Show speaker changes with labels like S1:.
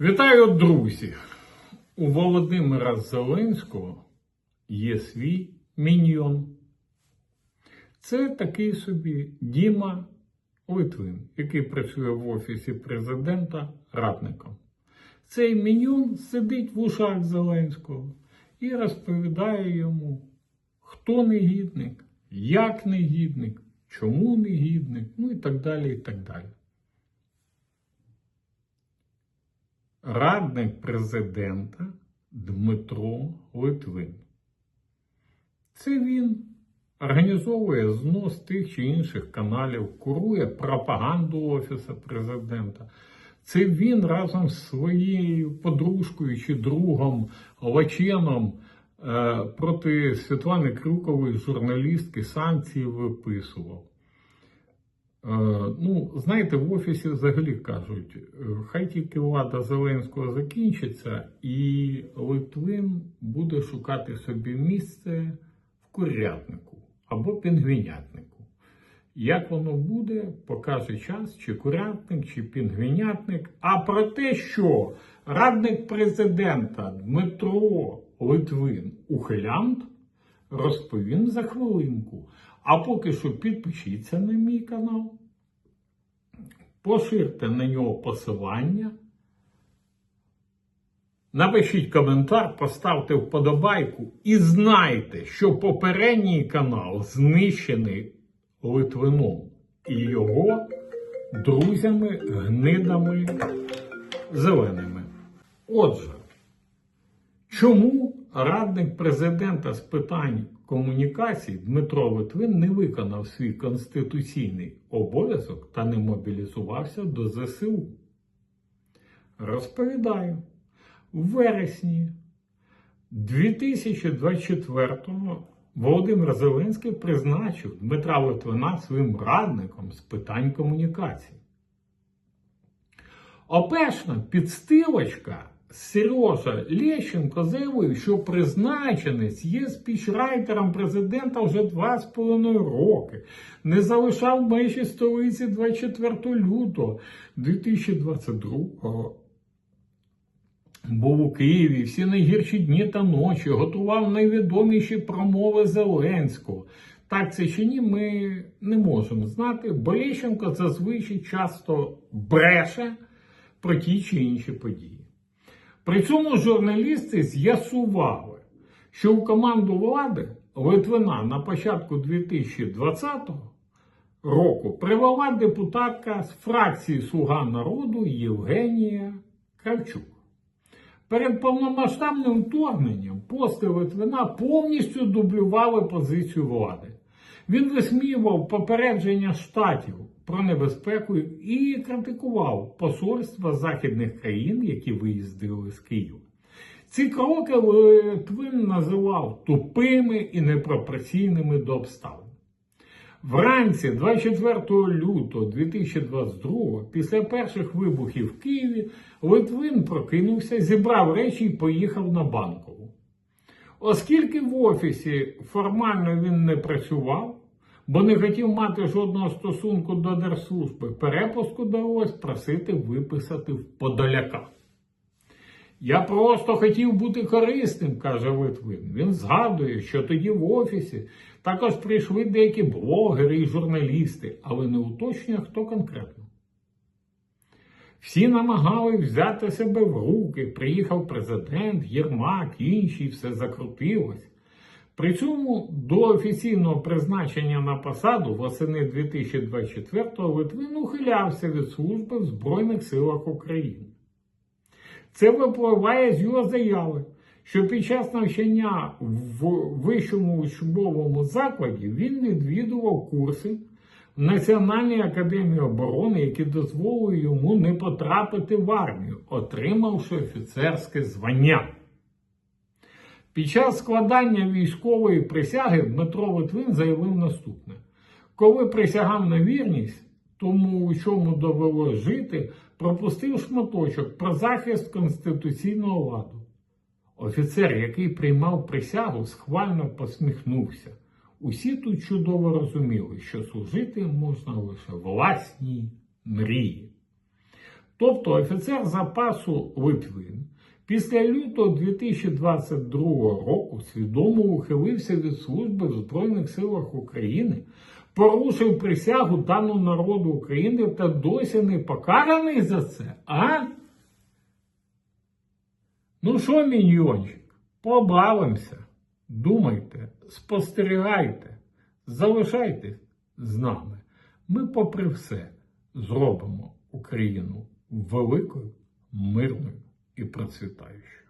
S1: Вітаю, друзі! У Володимира Зеленського є свій міньйон. Це такий собі Діма Литвин, який працює в Офісі президента радником. Цей міньйон сидить в ушах Зеленського і розповідає йому, хто негідник, як негідник, чому негідник, ну і так далі, і так далі. Радник президента Дмитро Литвин. Це він організовує знос тих чи інших каналів, курує пропаганду Офісу президента. Це він разом з своєю подружкою чи другом Лаченом е, проти Світлани Крюкової журналістки санкції виписував. Е, Ну, знаєте, в офісі взагалі кажуть, е, хай тільки влада Зеленського закінчиться, і Литвин буде шукати собі місце в курятнику або пінгвінятнику. Як воно буде, покаже час, чи курятник, чи пінгвінятник. А про те, що радник президента Дмитро Литвин ухилянт, розповім за хвилинку. А поки що підпишіться на мій канал, поширте на нього посилання, напишіть коментар, поставте вподобайку і знайте, що попередній канал знищений Литвином і його друзями, гнидами зеленими. Отже, Чому радник президента з питань комунікацій Дмитро Литвин не виконав свій конституційний обов'язок та не мобілізувався до ЗСУ? Розповідаю, в вересні 2024-го Володимир Зеленський призначив Дмитра Литвина своїм радником з питань комунікацій. Опешна підстилочка Сережа Лещенко заявив, що призначенець є спічрайтером президента вже два з половиною роки. Не залишав межі столиці 24 лютого 2022 Був у Києві всі найгірші дні та ночі, готував найвідоміші промови Зеленського. Так це чи ні, ми не можемо знати, бо Лещенко зазвичай часто бреше про ті чи інші події. При цьому журналісти з'ясували, що у команду влади Литвина на початку 2020 року привела депутатка з фракції Слуга народу Євгенія Кравчук. Перед повномасштабним вторгненням пости Литвина повністю дублювали позицію влади. Він висміював попередження штатів про небезпеку і критикував посольства західних країн, які виїздили з Києва. Ці кроки Литвин називав тупими і непропорційними до обставин. Вранці 24 лютого 2022 після перших вибухів в Києві Литвин прокинувся, зібрав речі і поїхав на банкову. Оскільки в офісі формально він не працював, бо не хотів мати жодного стосунку до держслужби, перепуску довелось просити виписати в Подоляка. Я просто хотів бути корисним, каже Литвин. Він згадує, що тоді в офісі також прийшли деякі блогери і журналісти, але не уточнює, хто конкретно. Всі намагали взяти себе в руки. Приїхав президент, Єрмак, інші, все закрутилось. При цьому до офіційного призначення на посаду восени 2024-го Литвин ухилявся від служби в Збройних силах України. Це випливає з його заяви, що під час навчання в вищому учбовому закладі він відвідував курси в Національній академії оборони, які дозволили йому не потрапити в армію, отримавши офіцерське звання. Під час складання військової присяги Дмитро Литвин заявив наступне: коли присягав на вірність, тому у чому довелося жити, пропустив шматочок про захист конституційного ладу. Офіцер, який приймав присягу, схвально посміхнувся. Усі тут чудово розуміли, що служити можна лише власній мрії. Тобто офіцер запасу Литвин після лютого 2022 року свідомо ухилився від служби в Збройних силах України, порушив присягу дану народу України та досі не покараний за це, а? Ну що, міньйончик, побавимося, думайте, спостерігайте, залишайтесь з нами. Ми, попри все, зробимо Україну великою, мирною і процвітаючою.